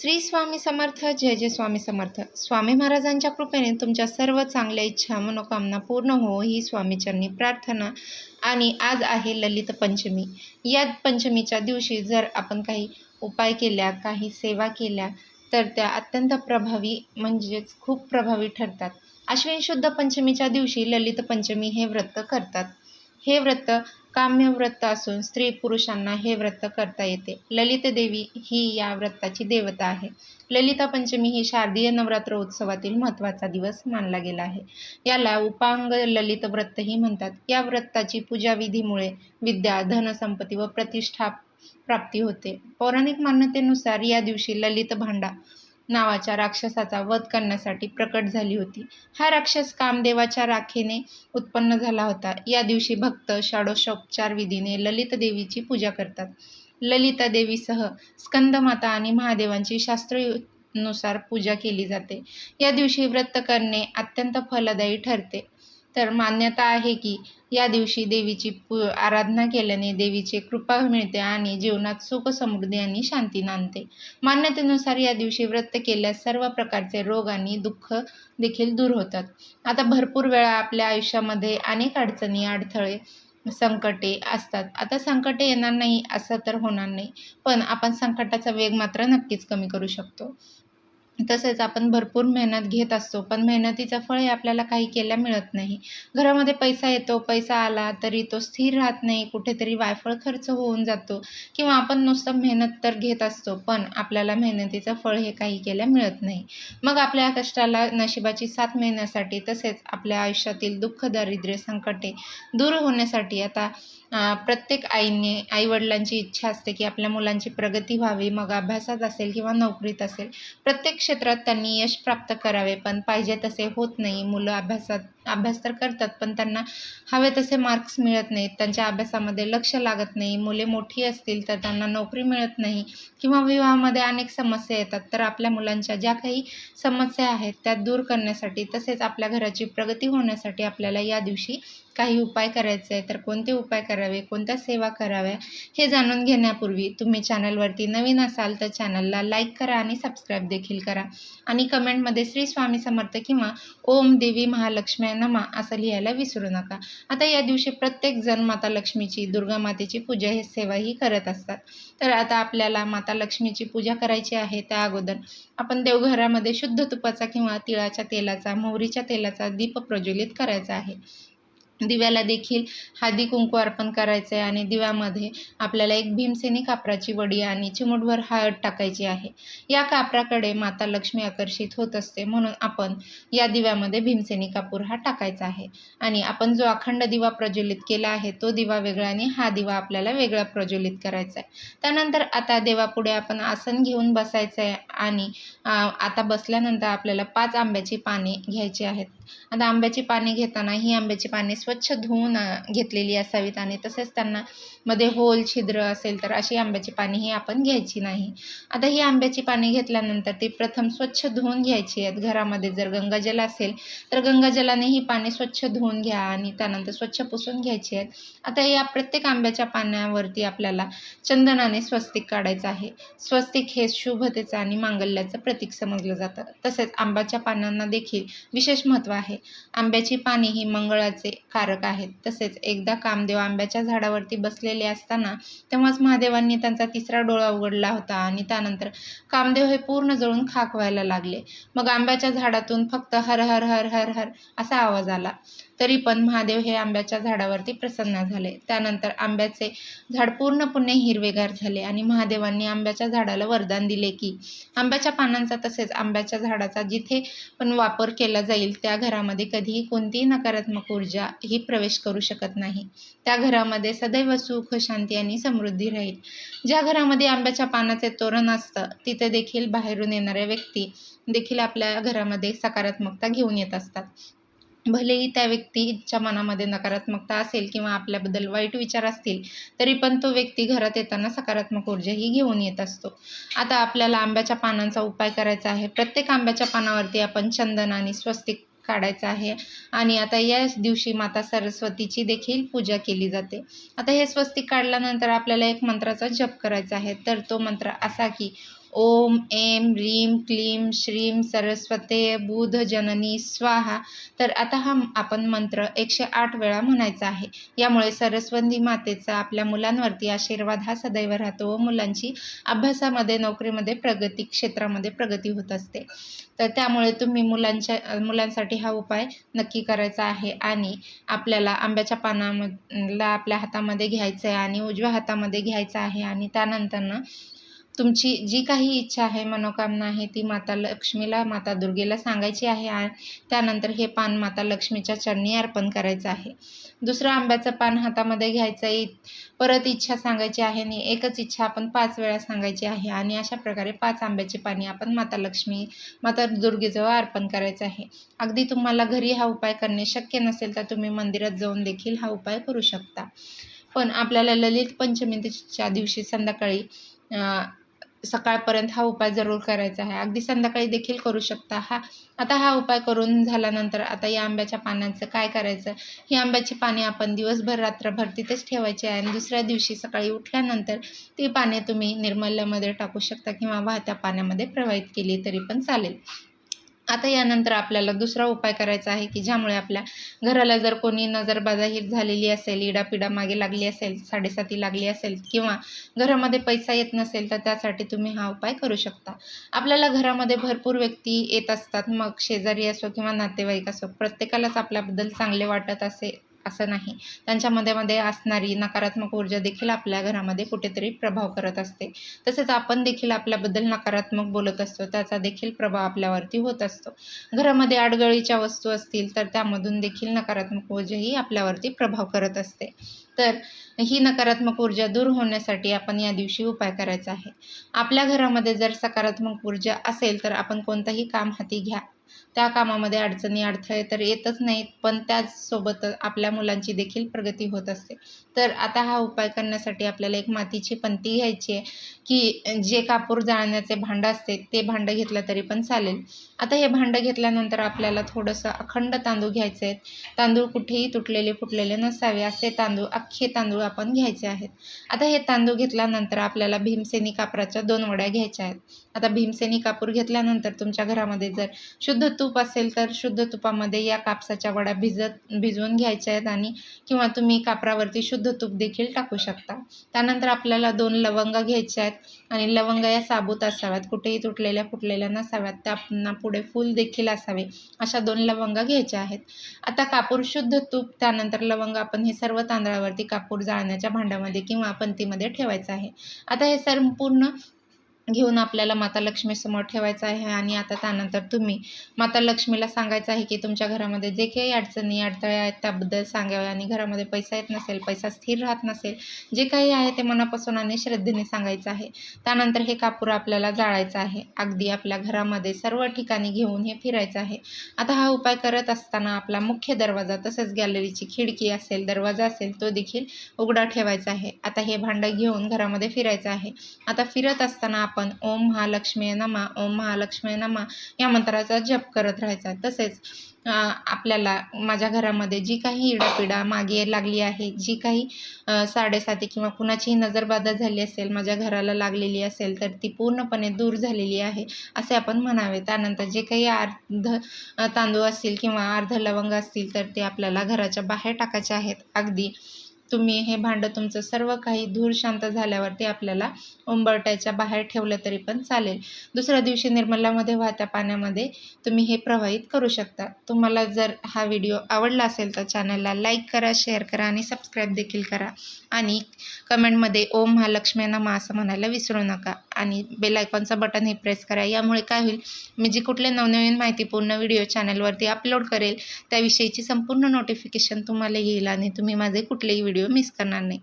श्री स्वामी समर्थ जय जय स्वामी समर्थ. स्वामी महाराजांच्या कृपेने तुमच्या सर्व चांगल्या इच्छा मनोकामना पूर्ण हो ही स्वामीचरणी प्रार्थना आणि आज आहे ललित पंचमी. या पंचमीच्या दिवशी जर आपण काही उपाय केल्या काही सेवा केल्या तर त्या अत्यंत प्रभावी म्हणजेच खूप प्रभावी ठरतात. अश्विन शुद्ध पंचमीच्या दिवशी ललित पंचमी हे व्रत करतात. हे व्रत काम्य व्रत असून स्त्री पुरुषांना हे व्रत करता येते. ललित देवी ही या व्रताची देवता आहे. ललिता पंचमी ही शारदीय नवरात्र उत्सवातील महत्त्वाचा दिवस मानला गेला आहे. याला उपांग ललित व्रतही म्हणतात. या व्रताची पूजाविधीमुळे विद्या धनसंपत्ती व प्रतिष्ठा प्राप्ती होते. पौराणिक मान्यतेनुसार या दिवशी ललित भांडा नावाच्या राक्षसाचा वध करण्यासाठी प्रकट झाली होती. हा राक्षस कामदेवाच्या राखेने उत्पन्न झाला होता. या दिवशी भक्त षोडशोपचार विधीने ललित देवीची पूजा करतात. ललिता देवीसह स्कंदमाता आणि महादेवांची शास्त्रनुसार पूजा केली जाते. या दिवशी व्रत करणे अत्यंत फलदायी ठरते. तर मान्यता आहे की या दिवशी देवीची पू आराधना केल्याने देवीची कृपा मिळते आणि जीवनात सुख समृद्धी आणि शांती नांदते. मान्यतेनुसार या दिवशी व्रत केल्यास सर्व प्रकारचे रोग आणि दुःख देखील दूर होतात. आता भरपूर वेळा आपल्या आयुष्यामध्ये अनेक अडचणी अडथळे संकटे असतात. आता संकटे येणार नाही असं तर होणार नाही. पण आपण संकटाचा वेग मात्र नक्कीच कमी करू शकतो. तसेच आपण भरपूर मेहनत घेत असतो पण मेहनतीचं फळ हे आपल्याला काही केल्या मिळत नाही. घरामध्ये पैसा येतो पैसा आला तरी तो स्थिर राहत नाही कुठेतरी वायफळ खर्च होऊन जातो किंवा आपण नुसतं मेहनत तर घेत असतो पण आपल्याला मेहनतीचं फळ हे काही केल्या मिळत नाही. मग आपल्या कष्टाला नशिबाची साथ मिळण्यासाठी तसेच आपल्या आयुष्यातील दुःख दारिद्र्य संकटे दूर होण्यासाठी आता प्रत्येक आईने आईवडिलांची इच्छा असते की आपल्या मुलांची प्रगती व्हावी मग अभ्यासात असेल किंवा नोकरीत असेल. प्रत्येक क्षेत्रात त्यांनी यश प्राप्त करावे पण पाहिजे तसे होत नाही. मुलं अभ्यासात अभ्यास तर करतात पण त्यांना हवे तसे मार्क्स मिळत नाहीत. त्यांच्या अभ्यासामध्ये लक्ष लागत नाही. मुले मोठी असतील तर त्यांना नोकरी मिळत नाही किंवा विवाहामध्ये अनेक समस्या येतात. तर आपल्या मुलांच्या ज्या काही समस्या आहेत त्या दूर करण्यासाठी तसेच आपल्या घराची प्रगती होण्यासाठी आपल्याला या दिवशी काही उपाय करायचे आहे तर कोणते उपाय करावे? कोणत्या सेवा कराव्या? हे जाणून घेण्यापूर्वी तुम्ही चॅनलवरती नवीन असाल तर चॅनलला लाईक करा आणि सबस्क्राईब देखील करा. आणि कमेंटमध्ये श्री स्वामी समर्थ किंवा ओम देवी महालक्ष्मी नमा असं लिहायला विसरू नका. आता या दिवशी प्रत्येक जण माता लक्ष्मीची दुर्गा मातेची पूजा हे सेवाही करत असतात. तर आता आपल्याला माता लक्ष्मीची पूजा करायची आहे त्या अगोदर आपण देवघरामध्ये शुद्ध तुपाचा किंवा तिळाच्या तेलाचा मोहरीच्या तेलाचा दीप प्रज्वलित करायचा आहे. दिव्याला देखील हळदी कुंकू अर्पण करायचं आहे आणि दिव्यामध्ये आपल्याला एक भीमसेनी कापराची वडी आणि चिमूटभर हळद टाकायची आहे. या कापराकडे माता लक्ष्मी आकर्षित होत असते म्हणून आपण या दिव्यामध्ये भीमसेनी कापूर हा टाकायचा आहे. आणि आपण जो अखंड दिवा प्रज्वलित केला आहे तो दिवा वेगळा आणि हा दिवा आपल्याला वेगळा प्रज्वलित करायचा आहे. त्यानंतर आता देवापुढे आपण आसन घेऊन बसायचं आहे आणि आता बसल्यानंतर आपल्याला पाच आंब्याची पाने घ्यायची आहेत. आता आंब्याची पाने घेताना ही आंब्याची पाने स्वच्छ धुवून घेतलेली असावीत आणि तसेच त्यांना मध्ये होल छिद्र असेल तर अशी आंब्याची पाने ही आपण घ्यायची नाही. आता ही आंब्याची पाने घेतल्यानंतर ती प्रथम स्वच्छ धुवून घ्यायची आहेत. घरामध्ये जर गंगाजल असेल तर गंगाजलाने ही पाने स्वच्छ धुवून घ्या आणि त्यानंतर स्वच्छ पुसून घ्यायची आहेत. आता या प्रत्येक आंब्याच्या पाण्यावरती आपल्याला चंदनाने स्वस्तिक काढायचं आहे. स्वस्तिक हे शुभतेचं आणि मांगल्याचं प्रतीक समजलं जातं. तसेच आंब्याच्या पानांना देखील विशेष महत्त्व आहे. आंब्याची पाने ही मंगळाचे कारक आहेत. तसेच एकदा कामदेव आंब्याच्या झाडावरती बसलेले असताना तेव्हाच महादेवांनी त्यांचा तिसरा डोळा उघडला होता आणि त्यानंतर कामदेव हे पूर्ण जळून खाक व्हायला लागले. मग आंब्याच्या झाडातून फक्त हर हर हर हर हर असा आवाज आला. तरी पण महादेव हे आंब्याच्या झाडावरती प्रसन्न झाले. त्यानंतर आंब्याचे झाड पूर्णपणे हिरवेगार झाले आणि महादेवांनी आंब्याच्या झाडाला वरदान दिले की आंब्याच्या पानांचा तसेच आंब्याच्या झाडाचा जिथे पण वापर केला जाईल त्या घरामध्ये कधीही कोणतीही नकारात्मक ऊर्जा ही प्रवेश करू शकत नाही. त्या घरामध्ये सदैव सुख शांती आणि समृद्धी राहील. ज्या घरामध्ये आंब्याच्या पानाचे तोरण असतं तिथे देखील बाहेरून येणाऱ्या व्यक्ती देखील आपल्या घरामध्ये सकारात्मकता घेऊन येत असतात. भलेही त्या व्यक्तीच्या मनामध्ये नकारात्मकता असेल किंवा आपल्याबद्दल वाईट विचार असतील तरी पण तो व्यक्ती घरात येताना सकारात्मक ऊर्जाही घेऊन येत असतो. आता आपल्याला आंब्याच्या पानांचा उपाय करायचा आहे. प्रत्येक आंब्याच्या पानावरती आपण चंदन आणि स्वस्तिक काढायचा आहे. आणि आता याच दिवशी माता सरस्वतीची देखील पूजा केली जाते. आता हे स्वस्तिक काढल्यानंतर आपल्याला एक मंत्राचा जप करायचा आहे. तर तो मंत्र असा की ओम एम ह्रीं क्लीं श्रीम सरस्वते बुध जननी स्वाहा. तर आता हा आपण मंत्र एकशे आठ वेळा म्हणायचा आहे. यामुळे सरस्वती मातेचा आपल्या मुलांवरती आशीर्वाद हा सदैव राहतो व मुलांची अभ्यासामध्ये नोकरीमध्ये प्रगती क्षेत्रामध्ये प्रगती होत असते. तर त्यामुळे तुम्ही मुलांच्या मुलांसाठी हा उपाय नक्की करायचा आहे आणि आपल्याला आंब्याच्या पानामधला आपल्या हातामध्ये घ्यायचं आहे आणि उजव्या हातामध्ये घ्यायचं आहे आणि त्यानंतरनं तुमची जी काही इच्छा आहे मनोकामना आहे ती माता लक्ष्मीला माता दुर्गेला सांगायची आहे आणि त्यानंतर हे पान माता लक्ष्मीच्या चरणी अर्पण करायचं आहे. दुसरं आंब्याचं पान हातामध्ये घ्यायचं आहे. परत इच्छा सांगायची आहे आणि एकच इच्छा आपण पाच वेळा सांगायची आहे आणि अशा प्रकारे पाच आंब्याची पाणी आपण माता लक्ष्मी माता दुर्गेजवळ अर्पण करायचं आहे. अगदी तुम्हाला घरी हा उपाय करणे शक्य नसेल तर तुम्ही मंदिरात जाऊन देखील हा उपाय करू शकता. पण आपल्याला ललित पंचमीच्या दिवशी संध्याकाळी सकाळपर्यंत हा उपाय जरूर करायचा आहे. अगदी संध्याकाळी देखील करू शकता हा. आता हा उपाय करून झाल्यानंतर आता या आंब्याच्या पानांचं काय करायचं? ही आंब्याची पाने आपण दिवसभर रात्रभर तिथेच ठेवायची आहे आणि दुसऱ्या दिवशी सकाळी उठल्यानंतर ती पाने तुम्ही निर्मल्यामध्ये टाकू शकता किंवा वाहत्या पाण्यामध्ये प्रवाहित केली तरी पण चालेल. आता यानंतर आपल्याला दुसरा उपाय करायचा आहे की ज्यामुळे आपल्या घराला जर कोणी नजरबाजाहीर झालेली असेल इडापिडा मागे लागली असेल साडेसाती लागली असेल किंवा घरामध्ये पैसा येत नसेल तर त्यासाठी तुम्ही हा उपाय करू शकता. आपल्याला घरामध्ये भरपूर व्यक्ती येत असतात मग शेजारी असो किंवा नातेवाईक असो प्रत्येकालाच आपल्याबद्दल चांगले वाटत असे असं नाही. त्यांच्यामध्ये मध्ये असणारी नकारात्मक ऊर्जा देखील आपल्या घरामध्ये कुठेतरी प्रभाव करत असते. तसेच आपण देखील आपल्याबद्दल नकारात्मक बोलत असतो. त्याचा देखील प्रभाव आपल्यावरती होत असतो. घरामध्ये आडगळीच्या वस्तू असतील तर त्यामधून देखील नकारात्मक ऊर्जा ही आपल्यावरती प्रभाव करत असते. तर ही नकारात्मक ऊर्जा दूर होण्यासाठी आपण या दिवशी उपाय करायचा आहे. आपल्या घरामध्ये जर सकारात्मक ऊर्जा असेल तर आपण कोणतंही काम हाती घ्या. त्या कामामध्ये अडचणी अडथळे तर येतच नाहीत पण त्याचसोबत आपल्या मुलांची देखील प्रगती होत असते. तर आता हा उपाय करण्यासाठी आपल्याला एक मातीची पंती घ्यायची आहे की जे कापूर जाळण्याचे भांडं असते ते भांडं घेतलं तरी पण चालेल. आता हे भांडं घेतल्यानंतर आपल्याला थोडंसं अखंड तांदूळ घ्यायचे आहेत. तांदूळ कुठेही तुटलेले फुटलेले नसावे असे तांदूळ अख्खे तांदूळ आपण घ्यायचे आहेत. आता हे तांदूळ घेतल्यानंतर आपल्याला भीमसेनी कापराच्या दोन वड्या घ्यायच्या आहेत. आता भीमसेनी कापूर घेतल्यानंतर तुमच्या घरामध्ये जर शुद्ध शुद्ध तूप असेल तर शुद्ध तुपामध्ये या कापसाच्या वड्या भिजत भिजवून घ्यायच्या आहेत आणि किंवा तुम्ही कापरावरती शुद्ध तूप देखील टाकू शकता. त्यानंतर आपल्याला दोन लवंग घ्यायच्या आहेत आणि लवंग या साबूत असाव्यात. कुठेही तुटलेल्या फुटलेल्या नसाव्यात. त्यांना पुढे फूल देखील असावे. अशा दोन लवंग घ्यायच्या आहेत. आता कापूर शुद्ध तूप त्यानंतर लवंग आपण हे सर्व तांदळावरती कापूर जाळण्याच्या भांड्यामध्ये किंवा पंतीमध्ये ठेवायचं आहे. आता हे संपूर्ण घेऊन आपल्याला माता लक्ष्मीसमोर ठेवायचं आहे आणि आता त्यानंतर तुम्ही माता लक्ष्मीला सांगायचं आहे की तुमच्या घरामध्ये जे काही अडचणी अडथळे आहेत त्याबद्दल सांगावे आणि घरामध्ये पैसा येत नसेल पैसा स्थिर राहत नसेल जे काही आहे ते मनापासून आणि श्रद्धेने सांगायचं आहे. त्यानंतर हे कापूर आपल्याला जाळायचं आहे. अगदी आपल्या घरामध्ये सर्व ठिकाणी घेऊन हे फिरायचं आहे. आता हा उपाय करत असताना आपला मुख्य दरवाजा तसंच गॅलरीची खिडकी असेल दरवाजा असेल तो देखील उघडा ठेवायचा आहे. आता हे भांडं घेऊन घरामध्ये फिरायचं आहे. आता फिरत असताना आपण आपण ओम महालक्ष्मी नमा ओम महालक्ष्मी नमा या मंत्राचा जप करत राहायचा. तसेच आपल्याला माझ्या घरामध्ये जी काही इडापिडा मागे लागली आहे जी काही साडेसाती किंवा कुणाचीही नजरबाधा झाली असेल माझ्या घराला लागलेली असेल तर ती पूर्णपणे दूर झालेली आहे असे आपण म्हणावे. त्यानंतर जे काही अर्ध तांदूळ असतील किंवा अर्ध लवंग असतील तर ते आपल्याला घराच्या बाहेर टाकायचे आहेत. अगदी तुम्ही हे भांडं तुमचं सर्व काही धूर शांत झाल्यावरती आपल्याला उंबरट्याच्या बाहेर ठेवलं तरी पण चालेल. दुसऱ्या दिवशी निर्मलामध्ये वाहत्या पाण्यामध्ये तुम्ही हे प्रवाहित करू शकता. तुम्हाला जर हा व्हिडिओ आवडला असेल तर चॅनलला लाईक करा शेअर करा आणि सबस्क्राईब देखील करा. आणि कमेंटमध्ये ओम महालक्ष्मी नमा असं म्हणायला विसरू नका. आणि बेलायकॉनचं बटन हे प्रेस करा. यामुळे काय होईल? मी जी कुठले नवनवीन माहितीपूर्ण व्हिडिओ चॅनलवरती अपलोड करेल त्याविषयीची संपूर्ण नोटिफिकेशन तुम्हाला येईल आणि तुम्ही माझे कुठलेही व्हिडिओ व्हिडिओ मिस करणार नाही